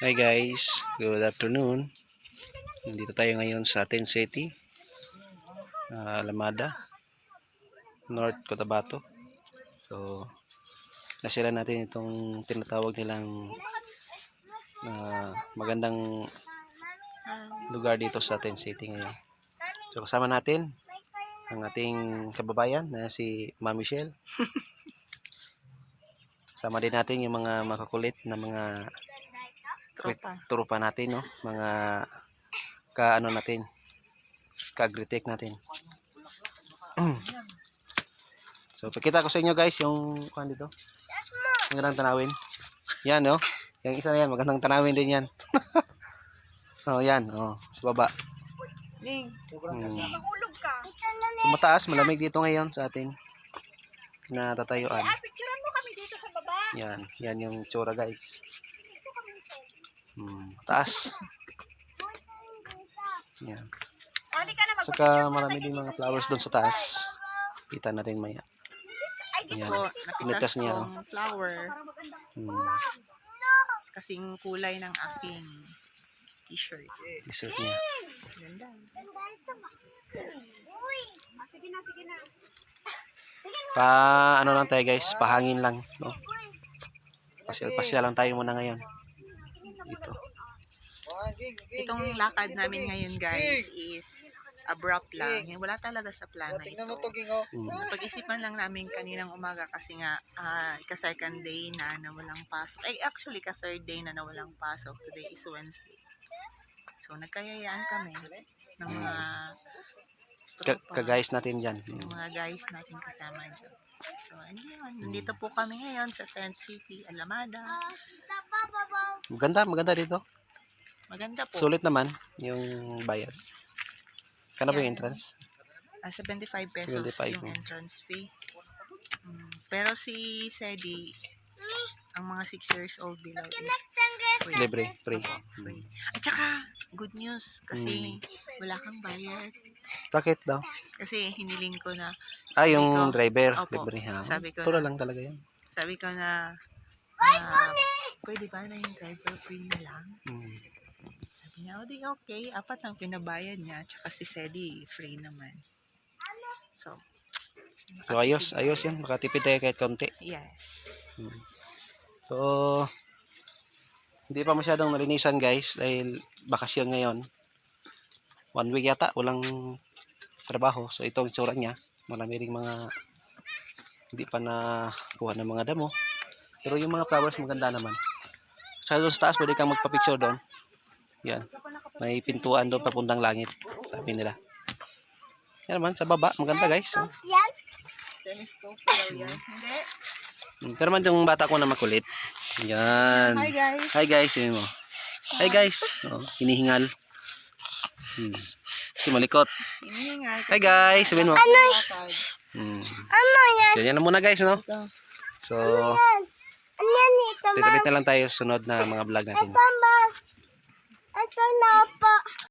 Hi guys, good afternoon. Nandito tayo ngayon sa Ten City, ah, Alamada, North Cotabato. So, nasira natin itong tinatawag nilang ah, magandang lugar dito sa Ten City ngayon. So, kasama natin ang ating kababayan na si Ma'am Michelle. Kasama din natin yung mga makakulit na mga Tropa. tropa natin, no? Mga ka ano natin, ka agritech natin. so, pakita ko sa inyo guys yung kuan dito. Magandang tanawin. Yan, no? Yung isa na yan, magandang tanawin din yan. oh, yan, oh, sa baba. Ning, Hmm. mahulog ka. So, mataas, malamig dito ngayon sa ating na tatayuan. Picturean mo kami dito sa baba. Yan, yan yung tsura guys. Hmm, taas. Yan. Na Saka marami din mga flowers doon sa taas. Kita natin maya. Ay, Yan. dito. Pinitas niya, niya. flower. Hmm, Kasing kulay ng aking t-shirt. t-shirt niya. Ganda. Pa ano lang tayo guys, pahangin lang, no. Pasyal-pasyal lang tayo muna ngayon. Dito. Itong lakad namin ngayon guys is abrupt lang. Wala talaga sa plano ito. Hmm. Pag-isipan lang namin kaninang umaga kasi nga ah, ika-second day na na walang pasok. Ay, actually, ka-third day na na walang pasok. Today is Wednesday. So, nagkayayaan kami ng mga Ka- kagayos natin dyan. ng mga guys natin kasama dyan. So, ano yun? Nandito po kami ngayon sa Tent City, Alamada. Maganda, maganda dito. Maganda po. Sulit naman yung bayad. Kano ba yung entrance? Ah, 75 pesos 75, yung oh. entrance fee. Mm, pero si Sedi, ang mga 6 years old below is free. Libre, free. At saka, good news, kasi wala kang bayad. Bakit daw? Kasi hiniling ko na, Ah, yung ko, driver. opo, Libre sabi ko Tura na- lang talaga yan. sabi ko na, ah, pwede ba na yung driver free na lang? Hmm. Sabi niya, o di okay, apat ang pinabayad niya, tsaka si Sedi, free naman. So, So ayos, ayos yan. Makatipid tayo kahit konti. yes. So, hindi pa masyadong nalinisan guys dahil bakasyon ngayon. One week yata, walang trabaho. So ito ang itsura niya. Marami ring mga hindi pa na kuha ng mga damo. Pero yung mga flowers maganda naman. Sa doon sa taas, pwede kang magpa-picture doon. Yan. May pintuan doon papuntang langit. Sabi nila. Yan naman, sa baba. Maganda guys. Oh. Telescope yan. Hindi. Pero man yung bata ko na makulit. Yan. Hi guys. Hi guys, sabi mo. Hi guys. Oh, hinihingal. Hmm. Si malikot. Hi guys, sabihin mo. Ano? Hmm. Ano yan? So yan na muna guys, no? So, Ano yan ito? titipit na lang tayo sunod na mga vlog natin. Ito